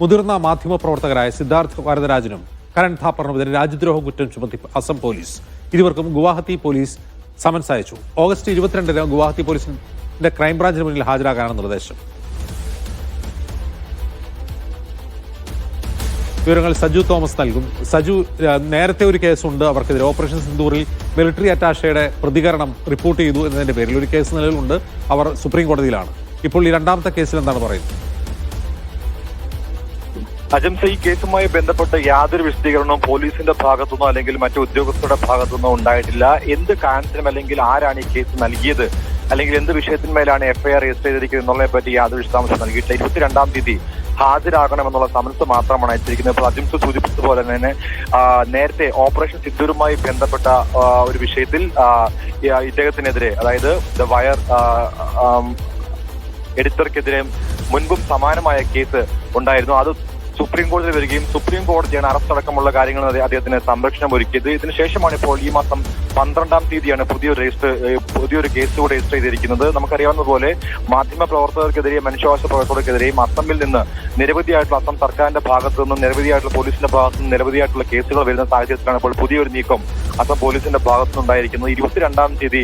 മുതിർന്ന മാധ്യമപ്രവർത്തകരായ സിദ്ധാർത്ഥ് വരദരാജനും കരൺ ഥാപ്പറിനുമെതിരെ രാജ്യദ്രോഹ കുറ്റം ചുമത്തി അസം പോലീസ്. ഇരുവർക്കും ഗുവാഹത്തി പോലീസ് സമൻസ് അയച്ചു. ഓഗസ്റ്റ് ഇരുപത്തിരണ്ടിന് ഗുവാഹത്തി പോലീസിന്റെ ക്രൈംബ്രാഞ്ചിന് മുന്നിൽ ഹാജരാകാനാണ് നിർദ്ദേശം. വിവരങ്ങൾ സജു തോമസ് നൽകും. സജു നേരത്തെ ഒരു കേസുണ്ട്. അവർക്കെതിരെ ഓപ്പറേഷൻ സിന്ദൂറിൽ മിലിറ്ററി അറ്റാഷയുടെ പ്രതികരണം റിപ്പോർട്ട് ചെയ്തു എന്നതിന്റെ പേരിൽ ഒരു കേസ് നിലവിലുണ്ട്. അവർ സുപ്രീം കോടതിയിലാണ്. ഇപ്പോൾ ഈ രണ്ടാമത്തെ കേസിൽ എന്താണ് പറയുന്നത്? അജംസ ഈ കേസുമായി ബന്ധപ്പെട്ട് യാതൊരു വിശദീകരണവും പോലീസിന്റെ ഭാഗത്തുനിന്നോ അല്ലെങ്കിൽ മറ്റു ഉദ്യോഗസ്ഥരുടെ ഭാഗത്തുനിന്നോ ഉണ്ടായിട്ടില്ല. എന്ത് കാരണത്തിനും അല്ലെങ്കിൽ ആരാണ് ഈ കേസ് നൽകിയത്? അല്ലെങ്കിൽ എന്ത് വിഷയത്തിന്മേലാണ് എഫ്ഐആർ രജിസ്റ്റർ ചെയ്തിരിക്കുന്നത് എന്നുള്ളതിനെ പറ്റി യാതൊരു വിശദാംശം നൽകിയിട്ടില്ല. ഇരുപത്തിരണ്ടാം തീയതി ഹാജരാകണമെന്നുള്ള സമൻസ് മാത്രമാണ് അയച്ചിരിക്കുന്നത്. ഇപ്പോൾ അജിംസ് സൂചിപ്പിച്ചതുപോലെ തന്നെ നേരത്തെ ഓപ്പറേഷൻ സിദ്ധൂരുമായി ബന്ധപ്പെട്ട ഒരു വിഷയത്തിൽ ഇദ്ദേഹത്തിനെതിരെ അതായത് ദ വയർ എഡിറ്റർക്കെതിരെ മുൻപും സമാനമായ കേസ് ഉണ്ടായിരുന്നു. അത് സുപ്രീം കോടതി വരികയും സുപ്രീം കോടതിയാണ് അറസ്റ്റ് അടക്കമുള്ള കാര്യങ്ങൾ അദ്ദേ- അദ്ദേഹത്തിന് സംരക്ഷണം ഒരുക്കിയത്. ഇതിനുശേഷമാണ് ഇപ്പോൾ ഈ മാസം പന്ത്രണ്ടാം തീയതിയാണ് പുതിയൊരു രജിസ്റ്റർ പുതിയൊരു കേസ് കൂടെ രജിസ്റ്റർ ചെയ്തിരിക്കുന്നത്. നമുക്കറിയാവുന്ന പോലെ മാധ്യമ പ്രവർത്തകർക്കെതിരെ മനുഷ്യാവകാശ പ്രവർത്തകർക്കെതിരെയും അസമിൽ നിന്ന് നിരവധിയായിട്ടുള്ള അസം സർക്കാരിന്റെ ഭാഗത്തു നിന്നും നിരവധിയായിട്ടുള്ള പോലീസിന്റെ ഭാഗത്തു നിന്നും നിരവധിയായിട്ടുള്ള കേസുകൾ വരുന്ന സാഹചര്യത്തിലാണ് ഇപ്പോൾ പുതിയൊരു നീക്കം അസം പോലീസിന്റെ ഭാഗത്തുനിന്നുണ്ടായിരിക്കുന്നത് ഇരുപത്തിരണ്ടാം തീയതി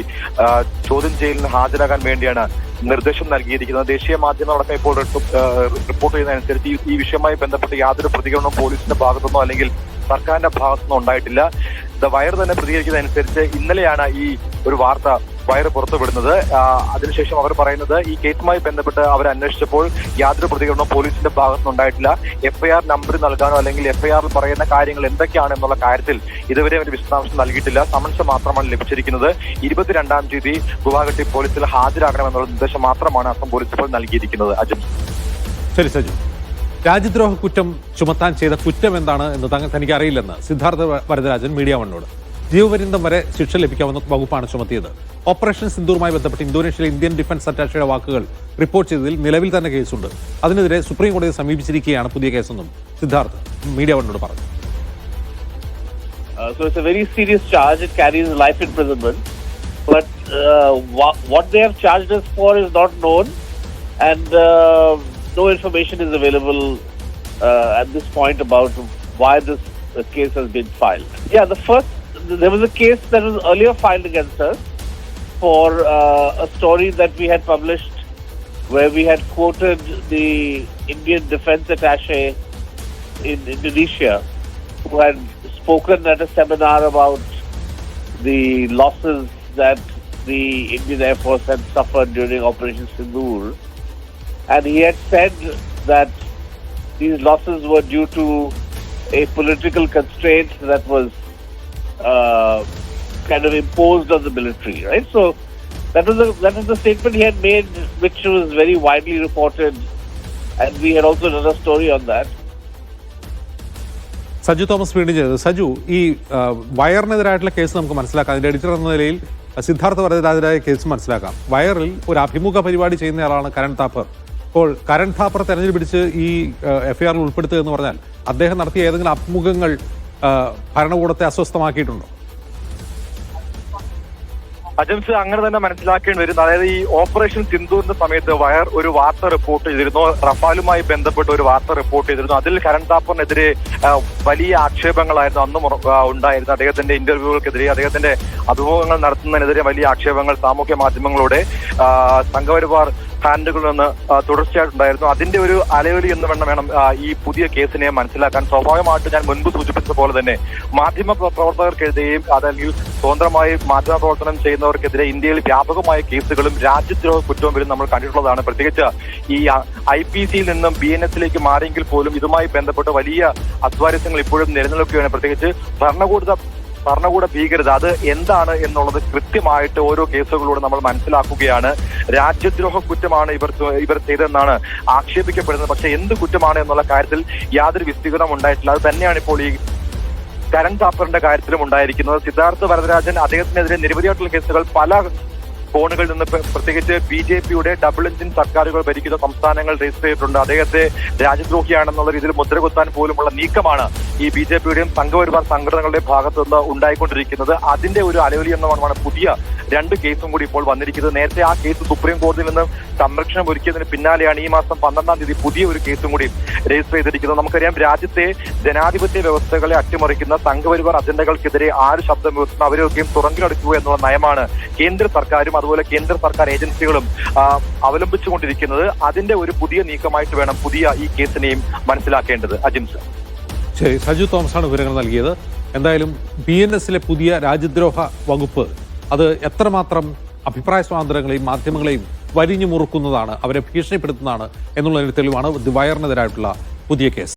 ചോദ്യം ചെയ്യലിന് ഹാജരാകാൻ വേണ്ടിയാണ് നിർദ്ദേശം നൽകിയിരിക്കുന്നത്. ദേശീയ മാധ്യമങ്ങളടക്കം ഇപ്പോൾ റിപ്പോർട്ട് ചെയ്യുന്നതനുസരിച്ച് ഈ- വിഷയവുമായി ബന്ധപ്പെട്ട് യാതൊരു പ്രതികരണവും പോലീസിന്റെ ഭാഗത്തുനിന്നോ അല്ലെങ്കിൽ സർക്കാരിന്റെ ഭാഗത്തുനിന്നോ ഉണ്ടായിട്ടില്ല. ദ വയർ തന്നെ പ്രതികരിക്കുന്നതനുസരിച്ച് ഇന്നലെയാണ് ഈ ഒരു വാർത്ത വയർ പുറത്തുവിടുന്നത്. അതിനുശേഷം അവർ പറയുന്നത് ഈ കേസുമായി ബന്ധപ്പെട്ട് അവർ അന്വേഷിച്ചപ്പോൾ യാതൊരു പ്രതികരണവും പോലീസിന്റെ ഭാഗത്തുനിന്ന് ഉണ്ടായിട്ടില്ല എഫ്ഐആർ നമ്പർ നൽകാനോ അല്ലെങ്കിൽ എഫ്ഐആറിൽ പറയുന്ന കാര്യങ്ങൾ എന്തൊക്കെയാണ് എന്നുള്ള കാര്യത്തിൽ ഇതുവരെ ഒരു വിശദാംശം നൽകിയിട്ടില്ല. സമൻസ് മാത്രമാണ് ലഭിച്ചിരിക്കുന്നത്. ഇരുപത്തിരണ്ടാം തീയതി ഗുവാഹട്ടി പോലീസിൽ ഹാജരാകണമെന്നുള്ള നിർദ്ദേശം മാത്രമാണ് അസം പോലീസ് ഇപ്പോൾ നൽകിയിരിക്കുന്നത്. അജിം ശരി സജു. രാജ്യദ്രോഹ കുറ്റം ചുമത്താൻ ചെയ്ത കുറ്റം എന്താണ് എന്ന് തനിക്ക് അറിയില്ലെന്ന് സിദ്ധാർത്ഥ വരദരാജൻ മീഡിയ വണ്ണോട് ജീവപര്യന്തം വരെ ശിക്ഷ ലഭിക്കാവുന്ന വകുപ്പാണ് ചുമത്തിയത് ഓപ്പറേഷൻ സിന്ദൂറുമായി ബന്ധപ്പെട്ട് ഇന്തോനേഷ്യയിലെ ഇന്ത്യൻ ഡിഫൻസ് അറ്റാഷയുടെ വാക്കുകൾ റിപ്പോർട്ട് ചെയ്തതിൽ നിലവിൽ തന്നെ കേസുണ്ട് അതിനെതിരെ സുപ്രീം കോടതിയെ സമീപിച്ചിരിക്കുകയാണ് പുതിയ കേസെന്നും സിദ്ധാർത്ഥ് മീഡിയ വണ്ണോട് പറഞ്ഞു Uh, so it's a very serious charge. It carries life imprisonment. But uh, wha- what they have charged us for is not known, and uh, no information is available uh, at this point about why this uh, case has been filed. Yeah, the first there was a case that was earlier filed against us for uh, a story that we had published where we had quoted the Indian defense attaché in Indonesia who had spoken at a seminar about the losses that the Indian Air Force had suffered during Operation Sindoor. And he had said that these losses were due to a political constraint that was kind of imposed on the military, right? So that was a, that is the statement he had made, which was very widely reported, and we had also done a story on that. Saju Thomas വീണ്ടും ചെയ്തത് സജു ഈ വയറിനെതിരായിട്ടുള്ള case നമുക്ക് മനസ്സിലാക്കാം അതിന്റെ editor എന്ന നിലയിൽ Siddhartha വരദരാജരായ case മനസ്സിലാക്കാം വയറിൽ ഒരു അഭിമുഖ പരിപാടി ചെയ്യുന്ന ആളാണ് കരൺ താപ്പർ അപ്പോൾ കരൺ താപ്പർ തെരഞ്ഞെടുപ്പ് പിടിച്ച് ഈ എഫ്ഐആറിൽ ഉൾപ്പെടുത്തുക എന്ന് പറഞ്ഞാൽ അദ്ദേഹം നടത്തിയ ഏതെങ്കിലും അഭിമുഖങ്ങൾ ഭരണകൂടത്തെ അസ്വസ്ഥമാക്കിയിട്ടുണ്ടോ? അജംസ് അങ്ങനെ തന്നെ മനസ്സിലാക്കേണ്ടി വരുന്നത് അതായത് ഈ ഓപ്പറേഷൻ സിന്ധുവിന്റെ സമയത്ത് വയർ ഒരു വാർത്ത റിപ്പോർട്ട് ചെയ്തിരുന്നു. റഫാലുമായി ബന്ധപ്പെട്ട് ഒരു വാർത്ത റിപ്പോർട്ട് ചെയ്തിരുന്നു. അതിൽ കരൺ താപ്പറിനെതിരെ വലിയ ആക്ഷേപങ്ങളായിരുന്നു അന്നും ഉണ്ടായിരുന്നു ഉണ്ടായിരുന്നത്. അദ്ദേഹത്തിന്റെ ഇന്റർവ്യൂകൾക്കെതിരെ അദ്ദേഹത്തിന്റെ അഭിമുഖങ്ങൾ നടത്തുന്നതിനെതിരെ വലിയ ആക്ഷേപങ്ങൾ സാമൂഹ്യ മാധ്യമങ്ങളുടെ സംഘപരിവാർ ഹാൻഡുകളിൽ നിന്ന് തുടർച്ചയായിട്ടുണ്ടായിരുന്നു അതിന്റെ ഒരു അലയൊലി എന്ന് വേണം വേണം ഈ പുതിയ കേസിനെ മനസ്സിലാക്കാൻ. സ്വാഭാവികമായിട്ട് ഞാൻ മുൻപ് സൂചിപ്പിച്ച പോലെ തന്നെ മാധ്യമ പ്ര- പ്രവർത്തകർക്കെതിരെയും അതല്ലെങ്കിൽ സ്വതന്ത്രമായി മാധ്യമ പ്രവർത്തനം ചെയ്യുന്നവർക്കെതിരെ ഇന്ത്യയിൽ വ്യാപകമായ കേസുകളും രാജ്യദ്രോഹ കുറ്റവും വരും നമ്മൾ കണ്ടിട്ടുള്ളതാണ്. പ്രത്യേകിച്ച് ഈ ഐ പി സിയിൽ നിന്നും ബി എൻ എസിലേക്ക് മാറിയെങ്കിൽ പോലും ഇതുമായി ബന്ധപ്പെട്ട് വലിയ അസ്വാരസ്യങ്ങൾ ഇപ്പോഴും നിലനിൽക്കുകയാണ്. പ്രത്യേകിച്ച് ഭരണകൂട ഭരണകൂട ഭീകരത അത് എന്താണ് എന്നുള്ളത് കൃത്യമായിട്ട് ഓരോ കേസുകളിലൂടെ നമ്മൾ മനസ്സിലാക്കുകയാണ്. രാജ്യദ്രോഹ കുറ്റമാണ് ഇവർ ഇവർ ചെയ്തതെന്നാണ് ആക്ഷേപിക്കപ്പെടുന്നത്. പക്ഷെ എന്ത് കുറ്റമാണ് എന്നുള്ള കാര്യത്തിൽ യാതൊരു വിസ്തീർണം ഉണ്ടായിട്ടില്ല. അത് തന്നെയാണ് ഇപ്പോൾ ഈ കരൺ താപ്പറിന്റെ കാര്യത്തിലും ഉണ്ടായിരിക്കുന്നത്. സിദ്ധാർത്ഥ വരദരാജൻ അദ്ദേഹത്തിനെതിരെ നിരവധിയായിട്ടുള്ള കേസുകൾ പല കോണുകളിൽ നിന്ന് പ്ര- പ്രത്യേകിച്ച് ബി ജെ പിയുടെ ഡബിൾ എഞ്ചിൻ സർക്കാരുകൾ ഭരിക്കുന്ന സംസ്ഥാനങ്ങൾ രജിസ്റ്റർ ചെയ്തിട്ടുണ്ട്. അദ്ദേഹത്തെ രാജ്യദ്രോഹിയാണെന്നുള്ള രീതിയിൽ മുദ്രകുത്താൻ പോലുമുള്ള നീക്കമാണ് ഈ ബി ജെ പിയുടെയും സംഘപരിവാർ സംഘടനകളുടെ ഭാഗത്തുനിന്ന് ഉണ്ടായിക്കൊണ്ടിരിക്കുന്നത്. അതിന്റെ ഒരു അലവലി എന്നുമാണ് പുതിയ രണ്ട് കേസും കൂടി ഇപ്പോൾ വന്നിരിക്കുന്നത്. നേരത്തെ ആ കേസ് സുപ്രീം കോടതിയിൽ നിന്ന് സംരക്ഷണം ഒരുക്കിയതിന് പിന്നാലെയാണ് ഈ മാസം പന്ത്രണ്ടാം തീയതി പുതിയ ഒരു കേസും കൂടി രജിസ്റ്റർ ചെയ്തിരിക്കുന്നത്. നമുക്കറിയാം രാജ്യത്തെ ജനാധിപത്യ വ്യവസ്ഥകളെ അട്ടിമറിക്കുന്ന സംഘപരിവാർ അജണ്ടകൾക്കെതിരെ ആര് ശബ്ദം ഉയർത്തുന്നു അവരെയൊക്കെയും തുറങ്കിലടക്കുക എന്നുള്ള നയമാണ് കേന്ദ്ര സർക്കാരും അതുപോലെ കേന്ദ്ര സർക്കാർ ഏജൻസികളും അവലംബിച്ചുകൊണ്ടിരിക്കുന്നത്. അതിന്റെ ഒരു പുതിയ നീക്കമായിട്ട് വേണം പുതിയ ഈ കേസിനെയും മനസ്സിലാക്കേണ്ടത്. അജിംസ് ശരി സജു തോമസാണ് വിവരങ്ങൾ നൽകിയത്. എന്തായാലും ബി എൻ എസിലെ പുതിയ രാജ്യദ്രോഹ വകുപ്പ് അത് എത്രമാത്രം അഭിപ്രായ സ്വാതന്ത്ര്യങ്ങളെയും മാധ്യമങ്ങളെയും വരിഞ്ഞു മുറുക്കുന്നതാണ് അവരെ ഭീഷണിപ്പെടുത്തുന്നതാണ് എന്നുള്ളതിന് തെളിവാണ് ദി വയറിനെതിരായിട്ടുള്ള പുതിയ കേസ്.